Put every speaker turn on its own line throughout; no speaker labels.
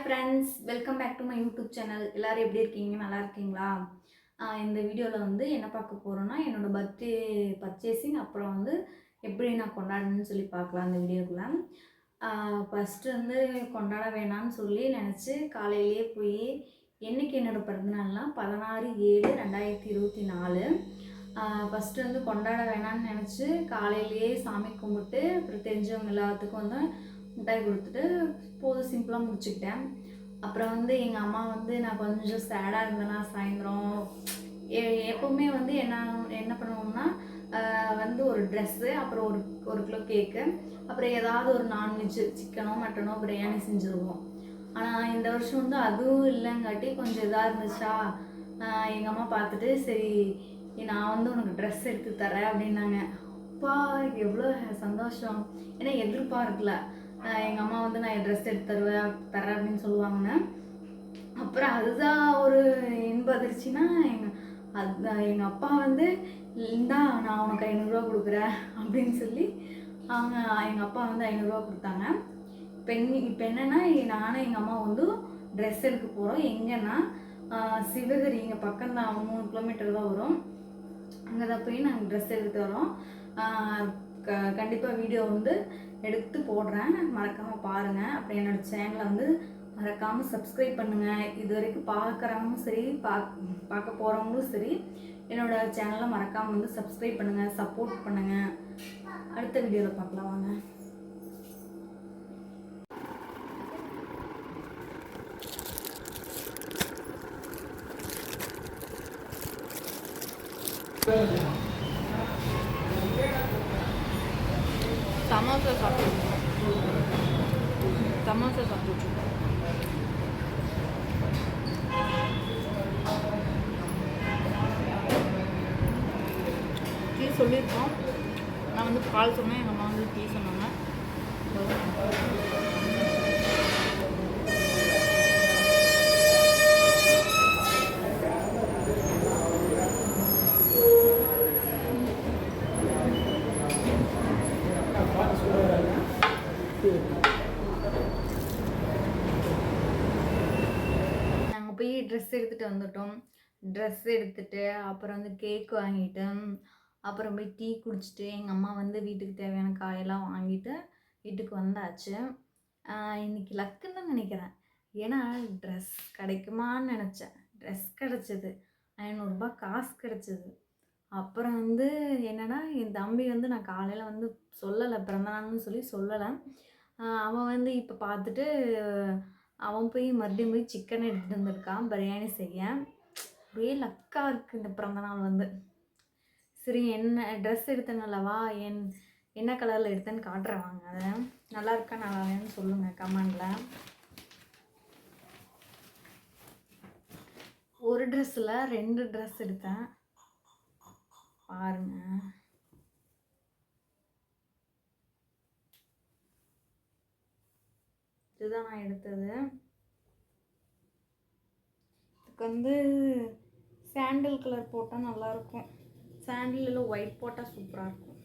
Hi friends welcome back to my YouTube channel எல்லோரும் எப்படி இருக்கீங்க நல்லா இருக்கீங்களா இந்த வீடியோவில் வந்து என்ன பார்க்க போகிறோன்னா என்னோடய பர்த்டே பர்ச்சேசிங் அப்புறம் வந்து எப்படி நான் கொண்டாடணும்னு சொல்லி பார்க்கலாம் அந்த வீடியோக்குள்ளே ஃபஸ்ட்டு வந்து கொண்டாட வேணாம்னு சொல்லி நினச்சி காலையிலேயே போய் என்றைக்கு என்னோடய பிறந்தநாள்லாம் பதினாறு ஏழு ரெண்டாயிரத்தி இருபத்தி நாலு ஃபஸ்ட்டு வந்து கொண்டாட வேணாம்னு நினச்சி காலையிலேயே சாமி கும்பிட்டு அப்புறம் தெரிஞ்சவங்க எல்லாத்துக்கும் வந்து மிட்டாய் கொடுத்துட்டு போதும் சிம்பிளாக முடிச்சுக்கிட்டேன் அப்புறம் வந்து எங்கள் அம்மா வந்து நான் கொஞ்சம் சேடாக இருந்தேன்னா சாயந்தரம் எப்போவுமே வந்து என்ன என்ன பண்ணுவோம்னா வந்து ஒரு ட்ரெஸ்ஸு அப்புறம் ஒரு ஒரு கிலோ கேக்கு அப்புறம் ஏதாவது ஒரு நான்வெஜ்ஜு சிக்கனோ மட்டனோ பிரியாணி செஞ்சுருவோம் ஆனால் இந்த வருஷம் வந்து அதுவும் இல்லைங்காட்டி கொஞ்சம் இதாக இருந்துச்சா எங்கள் அம்மா பார்த்துட்டு சரி நான் வந்து உனக்கு ட்ரெஸ் எடுத்து தரேன் அப்படின்னாங்க அப்பா எவ்வளோ சந்தோஷம் ஏன்னா எதிர்பார்க்கல எங்கள் அம்மா வந்து நான் ட்ரெஸ் எடுத்து தருவேன் தரேன் அப்படின்னு சொல்லுவாங்கன்னு அப்புறம் அதுதான் ஒரு இன்ப அதிர்ச்சின்னா எங்கள் அது எங்கள் அப்பா வந்து இந்தா நான் உனக்கு ஐநூறுரூவா கொடுக்குறேன் அப்படின்னு சொல்லி அவங்க எங்கள் அப்பா வந்து ஐநூறுரூவா கொடுத்தாங்க இப்போ இப்போ என்னென்னா நானும் எங்கள் அம்மா வந்து ட்ரெஸ் எடுக்க போகிறோம் எங்கன்னா சிவகிரி இங்கே பக்கம்தான் மூணு கிலோமீட்டர் தான் வரும் அங்கே தான் போய் நாங்கள் ட்ரெஸ் எடுத்து வரோம் க கண்டிப்பாக வீடியோ வந்து எடுத்து போடுறேன் மறக்காமல் பாருங்கள் அப்புறம் என்னோடய சேனலை வந்து மறக்காமல் சப்ஸ்கிரைப் பண்ணுங்கள் இது வரைக்கும் பார்க்குறவங்களும் சரி பா பார்க்க போகிறவங்களும் சரி என்னோடய சேனலை மறக்காமல் வந்து சப்ஸ்கிரைப் பண்ணுங்கள் சப்போர்ட் பண்ணுங்கள் அடுத்த வீடியோவில் பார்க்கலாம் வாங்க சமோசா சாப்பிட்டுருக்கோம் டீ சொல்லியிருக்கோம் நான் வந்து பால் சொன்னேன் எங்கள் அம்மா வந்து டீ சொன்னாங்க ட்ரெஸ் எடுத்துகிட்டு வந்துட்டோம் ட்ரெஸ் எடுத்துகிட்டு அப்புறம் வந்து கேக் வாங்கிட்டு அப்புறம் போய் டீ குடிச்சிட்டு எங்கள் அம்மா வந்து வீட்டுக்கு தேவையான காயெல்லாம் வாங்கிட்டு வீட்டுக்கு வந்தாச்சு இன்றைக்கி லக்குன்னு தான் நினைக்கிறேன் ஏன்னா ட்ரெஸ் கிடைக்குமான்னு நினச்சேன் ட்ரெஸ் கிடச்சிது ஐநூறுரூபா காசு கிடச்சிது அப்புறம் வந்து என்னென்னா என் தம்பி வந்து நான் காலையில் வந்து சொல்லலை பிறந்தநாள்னு சொல்லி சொல்லலை அவன் வந்து இப்போ பார்த்துட்டு அவன் போய் மறுபடியும் போய் சிக்கன் எடுத்துகிட்டு வந்திருக்கான் பிரியாணி செய்ய ஒரே லக்காக இருக்குது இந்த பிறந்தநாள் வந்து சரி என்ன ட்ரெஸ் எடுத்தேன் அல்லவா என் என்ன கலரில் எடுத்தேன்னு காட்டுறவாங்க அதை நல்லா இருக்கா நல்லா இல்லைன்னு சொல்லுங்கள் கமெண்டில் ஒரு ட்ரெஸ்ஸில் ரெண்டு ட்ரெஸ் எடுத்தேன் பாருங்கள் இதுதான் நான் எடுத்தது இதுக்கு வந்து சாண்டில் கலர் போட்டால் நல்லாயிருக்கும் சாண்டில் இல்லை ஒயிட் போட்டால் சூப்பராக இருக்கும்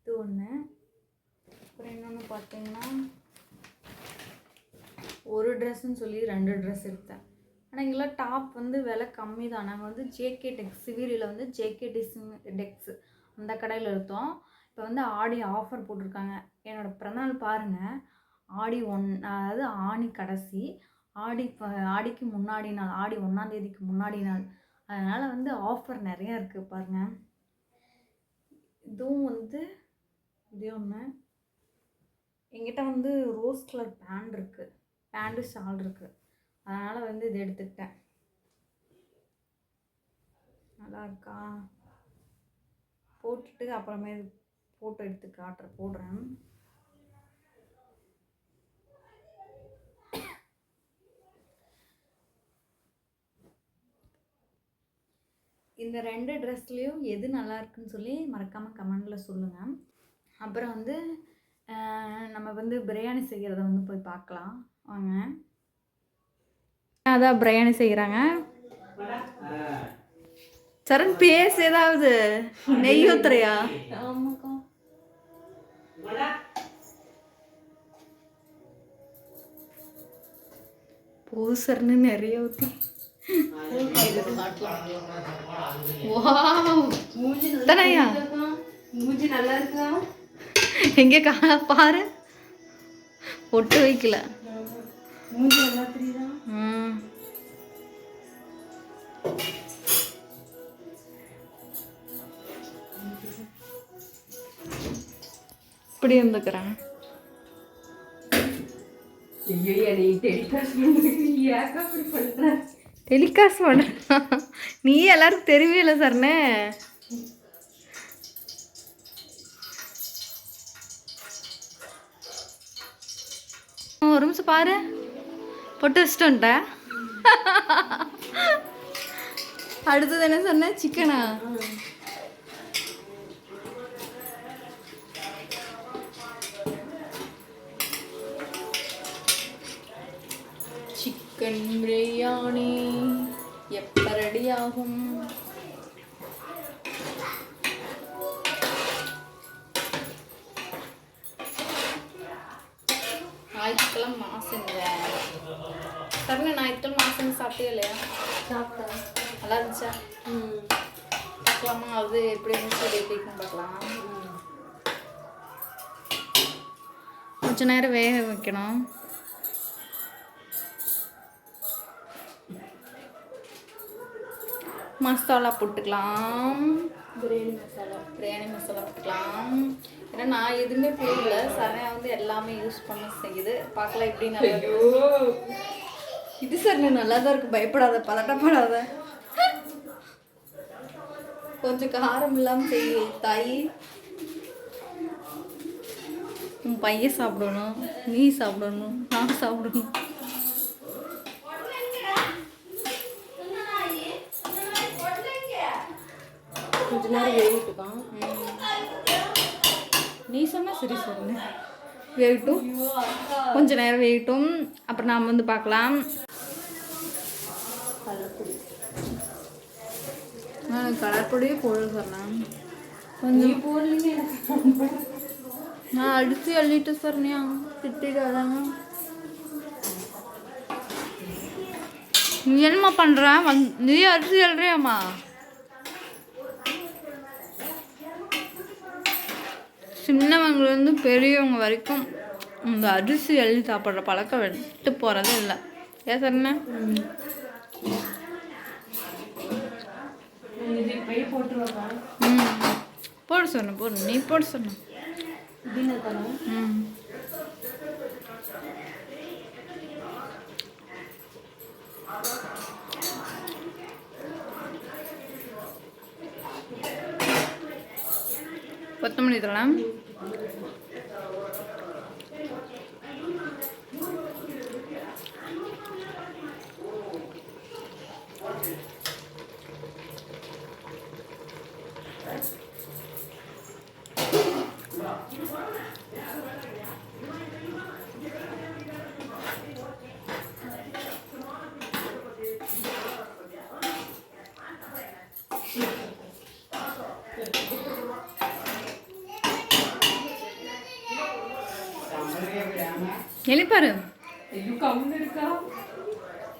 இது ஒன்று அப்புறம் இன்னொன்று பார்த்தீங்கன்னா ஒரு ட்ரெஸ்ஸுன்னு சொல்லி ரெண்டு ட்ரெஸ் எடுத்தேன் ஆனால் இங்கெல்லாம் டாப் வந்து விலை கம்மி தான் நாங்கள் வந்து ஜேகே டெக்ஸ் சிவிரியில் வந்து ஜேகே டிசிங் டெக்ஸ் அந்த கடையில் இருந்தோம் இப்போ வந்து ஆடி ஆஃபர் போட்டிருக்காங்க என்னோடய பிறந்தநாள் பாருங்கள் ஆடி ஒன் அதாவது ஆணி கடைசி ஆடி ஆடிக்கு முன்னாடி நாள் ஆடி ஒன்றாந்தேதிக்கு முன்னாடி நாள் அதனால் வந்து ஆஃபர் நிறையா இருக்குது பாருங்கள் இதுவும் வந்து இதே ஒன்று எங்கிட்ட வந்து ரோஸ் கலர் பேண்ட் இருக்குது பேண்ட்டு ஷால் இருக்குது அதனால் வந்து இது எடுத்துக்கிட்டேன் நல்லா இருக்கா போட்டுட்டு அப்புறமே ஃபோட்டோ எடுத்து காட்டுற போடுறேன் இந்த ரெண்டு ட்ரெஸ்லேயும் எது நல்லா இருக்குன்னு சொல்லி மறக்காமல் கமெண்டில் சொல்லுங்கள் அப்புறம் வந்து நம்ம வந்து பிரியாணி செய்கிறத வந்து போய் பார்க்கலாம் வாங்க அதான் பிரயாணி செய்கிறாங்க சரண் பேசு ஏதாவது நெய் ஊத்துறையா பூசர்னு நிறைய ஊத்தி எங்க பாரு ஒட்டு வைக்கல மூஞ்சி நல்லா தெரியுதா இப்படி இருந்துக்கிறேன் டெலிகாஸ்ட் பண்ண நீ எல்லாருக்கும் தெரியல சார்னே ஒரு நிமிஷம் பாரு பொட்டு வச்சுட்டு வந்துட்டேன் அடுத்தது என்ன சொன்ன சிக்கனா சிக்கன் பிரியாணி எப்ப ரெடி ஆகும் ஞாயிற்றுக்கிழமை மாசங்க தருண சரண ஞாயிற்றுக்கிழமை மாசம் சாப்பிட்டே இல்லையா சாப்பிட்டேன் நல்லா இருந்துச்சா ம் பார்க்கலாமா அது எப்படி இருந்துச்சு எப்படி பார்க்கலாம் கொஞ்ச நேரம் வேக வைக்கணும் மசாலா போட்டுக்கலாம்
பிரியாணி மசாலா
பிரியாணி மசாலா போட்டுக்கலாம் ஏன்னா நான் எதுவுமே புரியல சரண்யா வந்து எல்லாமே யூஸ் பண்ண செய்யுது பார்க்கலாம் எப்படி நல்லா இது சார் நீ நல்லா தான் இருக்கு பயப்படாத பதட்டப்படாத கொஞ்சம் காரம் இல்லாமல் செய்யும் தாய் உன் பையன் சாப்பிடணும் நீ சாப்பிடணும் நான் சாப்பிடணும் கொஞ்ச நேரம் வெயிட்டுக்கான் சொன்னால் சரி சொன்னேன் வேகட்டும் கொஞ்ச நேரம் வெயிட்டும் அப்புறம் நாம் வந்து பார்க்கலாம் நான் கலர் பொடியே போட சொன்னேன் கொஞ்சம் நான் அடித்து அள்ளிட்டு சொன்னியா திட்டிடாதாங்க நீ என்னம்மா பண்ணுற வந் நீ அரிசி அல்றியாம்மா சின்னவங்கலேருந்து பெரியவங்க வரைக்கும் இந்த அரிசி எழுதி சாப்பிட்ற பழக்கம் விட்டு போகிறதே இல்லை ஏன் சரிண்ணா ம் போட சொன்ன போடு நீ போட சொன்ன ம் கொத்தமல்லி தழம் Thank you. எழுப்பாரு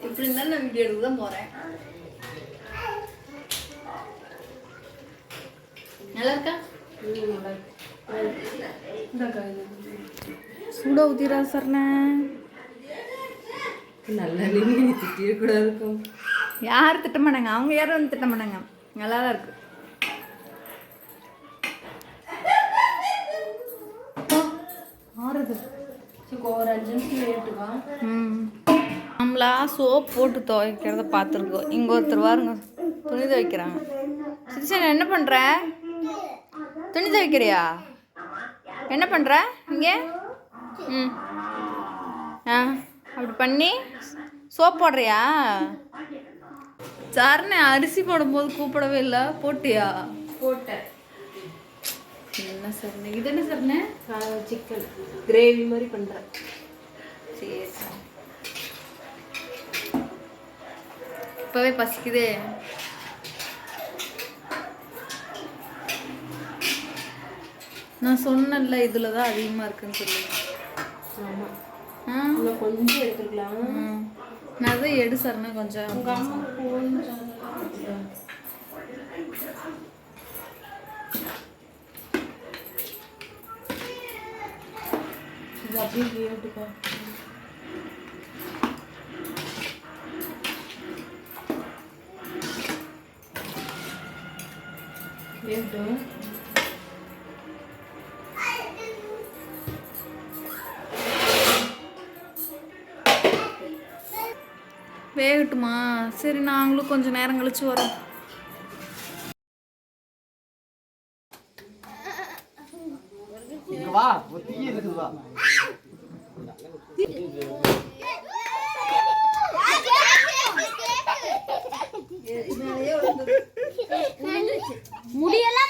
இப்படி இருந்தாலும் நான் வீடியோ நல்லா இருக்கா சூட ஊத்திரா
நல்லா இருக்கும்
யார் திட்டமாட்டாங்க அவங்க யாரும் வந்து திட்டமாட்டாங்க நல்லா தான் இருக்குது ம் நம்மளா சோப் போட்டு துவைக்கிறத பார்த்துருக்கோம் இங்கே ஒருத்தர் வாருங்க துணி துவைக்கிறாங்க சிச்சன் என்ன பண்ணுற துணி துவைக்கிறியா என்ன பண்ணுற இங்கே ம் ஆ அப்படி பண்ணி சோப் போடுறியா சார்னே அரிசி போடும்போது கூப்பிடவே இல்லை போட்டியா போட்டேன் என்ன சார் இது என்ன
சார் சிக்கன் கிரேவி மாதிரி பண்ணுறேன் இப்பவே
இப்போவே பசிக்குது நான் சொன்னல இதில் தான் அதிகமாக இருக்குன்னு சொல்லி
கொஞ்சம்
நான் எடு சரணா கொஞ்சம் அப்படியே வேகட்டுமா சரி நாங்களும் கொஞ்சம் நேரம் கழிச்சு வரோம் வா முடியெல்லாம்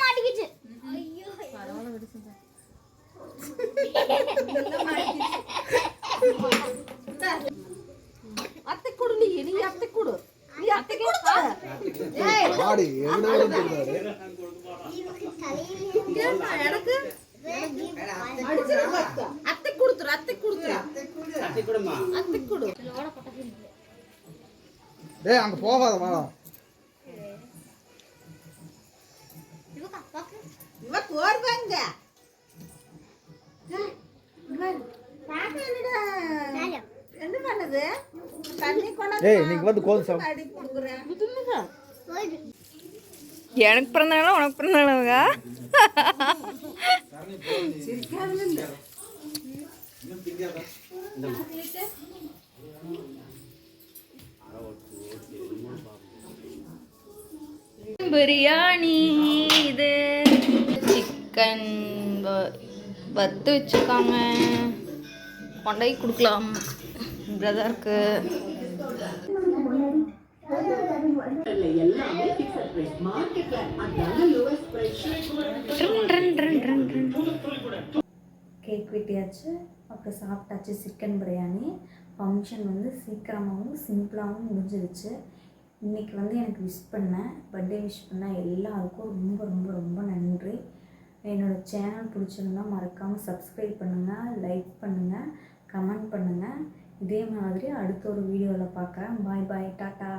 அங்க போகாத மேடம்
எனக்கு பிறந்தாலும் உனக்கு பிறந்த பிரியாணி சிக்கன் வத்து வச்சுருக்காங்க கொண்டை கொடுக்கலாம் பிரதருக்கு கேக் வெட்டியாச்சு அப்புறம் சாப்பிட்டாச்சு சிக்கன் பிரியாணி ஃபங்க்ஷன் வந்து சீக்கிரமாகவும் சிம்பிளாகவும் முடிஞ்சிருச்சு இன்றைக்கி வந்து எனக்கு விஷ் பண்ண பர்த்டே விஷ் பண்ண எல்லாருக்கும் ரொம்ப ரொம்ப ரொம்ப நன்றி என்னோடய சேனல் பிடிச்சிருந்தா மறக்காமல் சப்ஸ்கிரைப் பண்ணுங்கள் லைக் பண்ணுங்கள் கமெண்ட் பண்ணுங்கள் இதே மாதிரி அடுத்த ஒரு வீடியோவில் பார்க்குறேன் பாய் பாய் டாட்டா